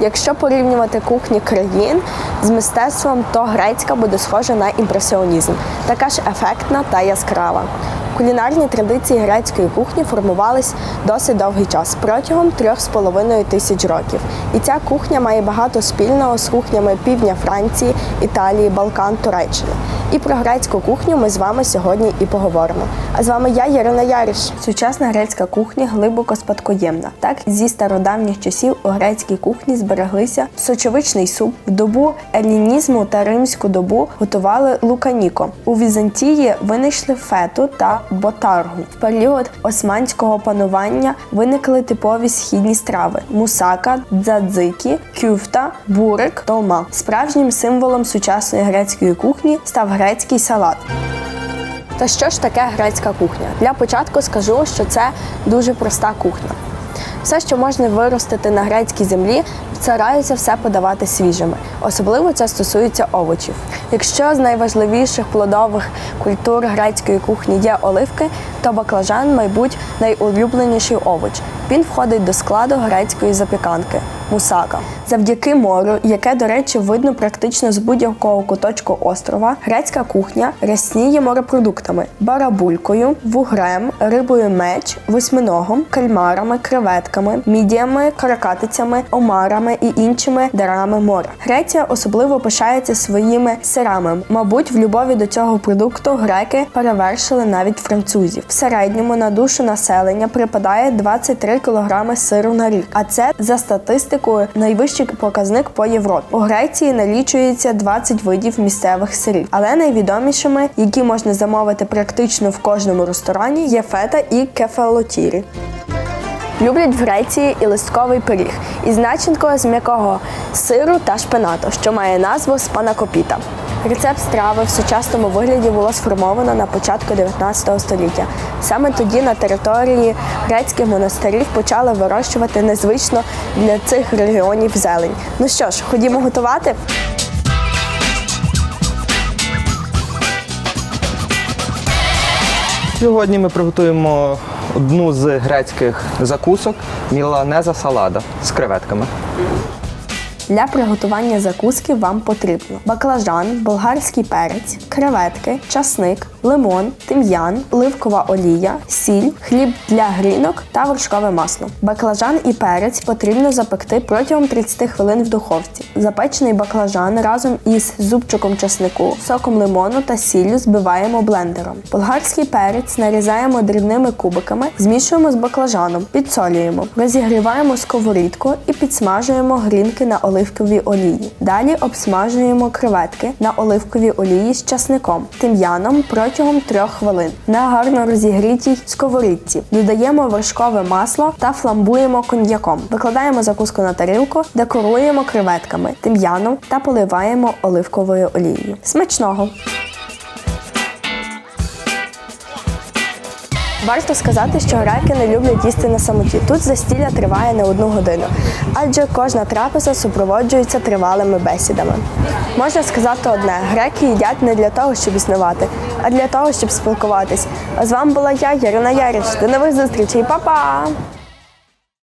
Якщо порівнювати кухні країн з мистецтвом, то грецька буде схожа на імпресіонізм, така ж ефектна та яскрава. Кулінарні традиції грецької кухні формувались досить довгий час протягом трьох з половиною тисяч років. І ця кухня має багато спільного з кухнями півдня Франції, Італії, Балкан, Туреччини. І про грецьку кухню ми з вами сьогодні і поговоримо. А з вами я, Ярина Яриш. Сучасна грецька кухня глибоко спадкоємна. Так зі стародавніх часів у грецькій кухні збереглися сочовичний суп. В добу елінізму та римську добу готували луканіко. У Візантії винайшли фету та ботаргу. В період османського панування виникли типові східні страви: мусака, дзадзики, кюфта, бурик, толма. Справжнім символом сучасної грецької кухні став грецький салат. Та що ж таке грецька кухня? Для початку скажу, що це дуже проста кухня. Все, що можна виростити на грецькій землі, стараються все подавати свіжими. Особливо це стосується овочів. Якщо з найважливіших плодових культур грецької кухні є оливки, то баклажан, мабуть, найулюбленіший овоч. Він входить до складу грецької запіканки мусака. Завдяки морю, яке, до речі, видно практично з будь-якого куточку острова, грецька кухня рясніє морепродуктами: барабулькою, вугрем, рибою меч, восьминогом, кальмарами, креветками, мідіями, каракатицями, омарами і іншими дарами моря. Греція особливо пишається своїми сирами. Мабуть, в любові до цього продукту греки перевершили навіть французів. В середньому на душу населення припадає 23 кг сиру на рік, а це за статистикою найвищий показник по Європі. У Греції налічується 20 видів місцевих сирів, але найвідомішими, які можна замовити практично в кожному ресторані, є фета і кефалотірі. Люблять в Греції і листковий пиріг із начинкою з м'якого сиру та шпинату, що має назву спанакопіта. Рецепт страви в сучасному вигляді було сформовано на початку 19 століття. Саме тоді на території грецьких монастирів почали вирощувати незвично для цих регіонів зелень. Ну що ж, ходімо готувати. Сьогодні ми приготуємо одну з грецьких закусок міланеза салада з креветками. Для приготування закуски вам потрібно баклажан, болгарський перець, креветки, часник, лимон, тим'ян, оливкова олія, сіль, хліб для грінок та вершкове масло. Баклажан і перець потрібно запекти протягом 30 хвилин в духовці. Запечений баклажан разом із зубчиком часнику, соком лимону та сіллю збиваємо блендером. Болгарський перець нарізаємо дрібними кубиками, змішуємо з баклажаном, підсолюємо, розігріваємо сковорідку і підсмажуємо грінки на оливковій олії. Далі обсмажуємо креветки на оливковій олії з часником, тим'яном протягом 3 хвилин. На гарно розігрітій сковорідці додаємо вершкове масло та фламбуємо коньяком. Викладаємо закуску на тарілку, декоруємо креветками, тим'яном та поливаємо оливковою олією. Смачного! Варто сказати, що греки не люблять їсти на самоті. Тут застілля триває не одну годину, адже кожна трапеза супроводжується тривалими бесідами. Можна сказати одне: греки їдять не для того, щоб існувати, а для того, щоб спілкуватись. А з вами була я, Ярина Яріч. До нових зустрічей, Па-па!